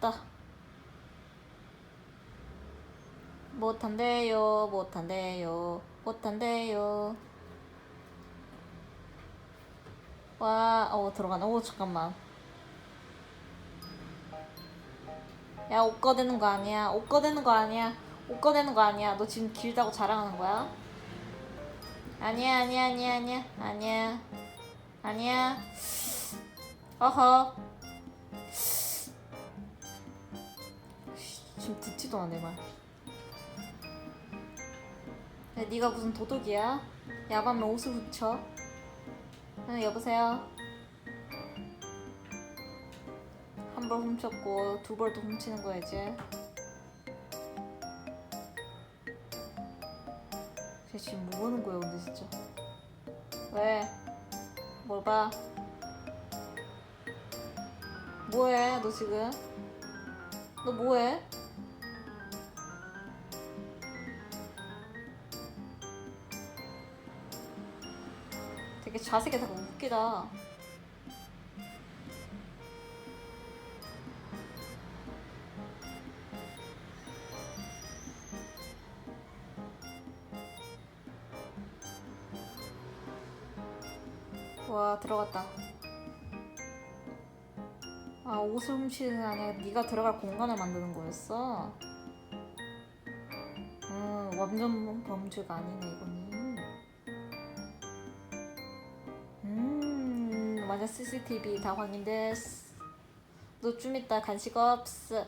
없다. 못한대요, 못한대요, 못한대요. 와, 어 들어가네. 오 잠깐만. 야, 옷 꺼대는 거 아니야. 옷 꺼대는 거 아니야. 옷 꺼대는 거 아니야. 너 지금 길다고 자랑하는 거야? 아니야, 아니야, 아니야, 아니야, 아니야, 아니야. 어허. 지금 듣지도 않아 내 말. 야, 네가 무슨 도둑이야? 야밤에 옷을 훔쳐? 응, 여보세요. 한 벌 훔쳤고 두 벌도 훔치는 거야 이제. 쟤 지금 뭐 하는 거야 근데 진짜. 왜? 뭘 봐? 뭐해 너 지금? 너 뭐해? 되게 자세가 되게 웃기다. 와 들어갔다. 아게 아니라 네가 들어갈 공간을 만드는 거였어. 음 완전 범죄가 아니네 이거는. 음 완전 CCTV 다 확인 됐어. 너좀 이따 간식 없어.